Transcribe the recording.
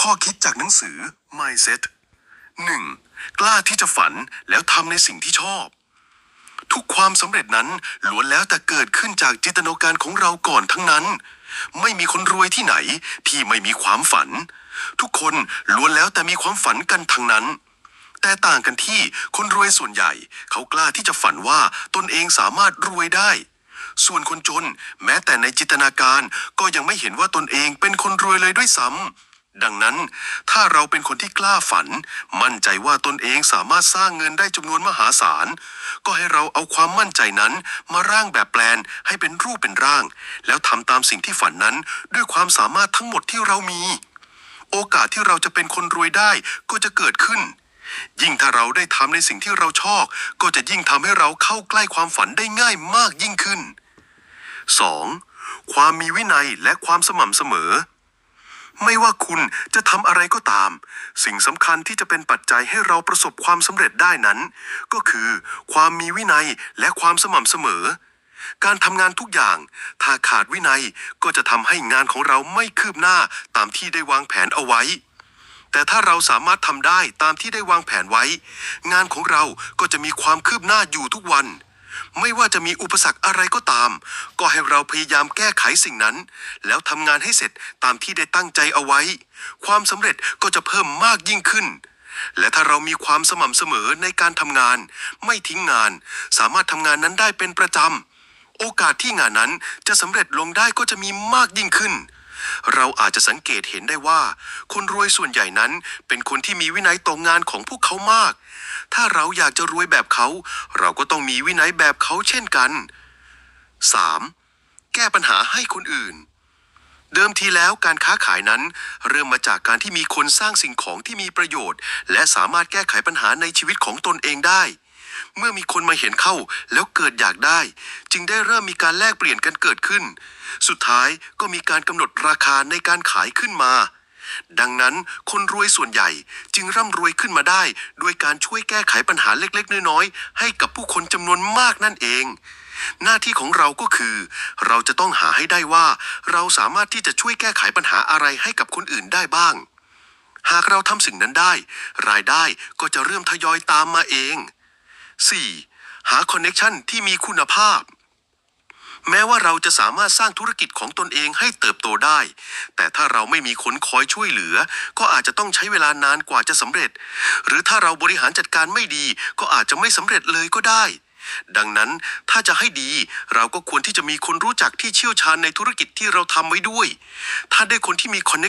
ข้อคิดจากหนังสือ Mindset 1. กล้าที่จะฝันแล้วทำในสิ่งที่ชอบ ทุกความสำเร็จนั้นล้วนแล้วแต่เกิดขึ้นจากจินตนาการของเราก่อนทั้งนั้น ไม่มีคนรวยที่ไหนที่ไม่มีความฝัน ทุกคนล้วนแล้วแต่มีความฝันกันทั้งนั้น แต่ต่างกันที่คนรวยส่วนใหญ่ เขากล้าที่จะฝันว่าตนเองสามารถรวยได้ส่วนคนจน แม้แต่ในจินตนาการก็ยังไม่เห็นว่าตนเองเป็นคนรวยเลยด้วยซ้ำ ดังนั้น ถ้าเราเป็นคนที่กล้าฝัน มั่นใจว่าตนเองสามารถสร้างเงินได้จำนวนมหาศาล ก็ให้เราเอาความมั่นใจนั้นมาร่างแบบแปลนให้เป็นรูปเป็นร่าง แล้วทำตามสิ่งที่ฝันนั้นด้วยความสามารถทั้งหมดที่เรามี โอกาสที่เราจะเป็นคนรวยได้ก็จะเกิดขึ้น ยิ่งถ้าเราได้ทำในสิ่งที่เราชอบ ก็จะยิ่งทำให้เราเข้าใกล้ความฝันได้ง่ายมากยิ่งขึ้น 2. ความมีวินัยและความสม่ำเสมอ ไม่ว่าคุณจะทำอะไรก็ตาม สิ่งสำคัญที่จะเป็นปัจจัยให้เราประสบความสำเร็จได้นั้น ก็คือความมีวินัยและความสม่ำเสมอ การทำงานทุกอย่าง ถ้าขาดวินัยก็จะทำให้งานของเราไม่คืบหน้าตามที่ได้วางแผนเอาไว้ แต่ถ้าเราสามารถทำได้ตามที่ได้วางแผนไว้ งานของเราก็จะมีความคืบหน้าอยู่ทุกวัน ไม่ว่าจะมีอุปสรรคอะไรก็ตาม ก็ให้เราพยายามแก้ไขสิ่งนั้น แล้วทำงานให้เสร็จตามที่ได้ตั้งใจเอาไว้ ความสำเร็จก็จะเพิ่มมากยิ่งขึ้น และถ้าเรามีความสม่ำเสมอในการทำงาน ไม่ทิ้งงาน สามารถทำงานนั้นได้เป็นประจำโอกาสที่งานนั้นจะสำเร็จลงได้ก็จะมีมากยิ่งขึ้น เราอาจจะสังเกตเห็นได้ว่า คนรวยส่วนใหญ่นั้นเป็นคนที่มีวินัยต่องานของพวกเขามาก ถ้าเราอยากจะรวยแบบเขา เราก็ต้องมีวินัยแบบเขาเช่นกัน 3. แก้ปัญหาให้คนอื่นเดิมทีแล้วการค้าขายนั้น เริ่มมาจากการที่มีคนสร้างสิ่งของที่มีประโยชน์ และสามารถแก้ไขปัญหาในชีวิตของตนเองได้ เมื่อมีคนมาเห็นเข้าแล้วเกิดอยากได้ จึงได้เริ่มมีการแลกเปลี่ยนกันเกิดขึ้น สุดท้ายก็มีการกำหนดราคาในการขายขึ้นมา ดังนั้นคนรวยส่วนใหญ่จึงร่ำรวยขึ้นมาได้ ด้วยการช่วยแก้ไขปัญหาเล็กๆ น้อยๆ ให้กับผู้คนจำนวนมากนั่นเอง หน้าที่ของเราก็คือ เราจะต้องหาให้ได้ว่า เราสามารถที่จะช่วยแก้ไขปัญหาอะไรให้กับคนอื่นได้บ้างหากเราทำสิ่งนั้นได้ รายได้ก็จะเริ่มทยอยตามมาเอง 4. หาคอนเน็ชันที่มีคุณภาพ แม้ว่าเราจะสามารถสร้างธุรกิจของตนเองให้เติบโตได้ แต่ถ้าเราไม่มีคนคอยช่วยเหลือ ก็อาจจะต้องใช้เวลานานกว่าจะสำเร็จ หรือถ้าเราบริหารจัดการไม่ดี ก็อาจจะไม่สำเร็จเลยก็ได้ ดังนั้นถ้าจะให้ดี เราก็ควรที่จะมีคนรู้จักที่เชี่ยวชาญในธุรกิจที่เราทำไว้ด้วย ถ้าได้คนที่มีคอนเน็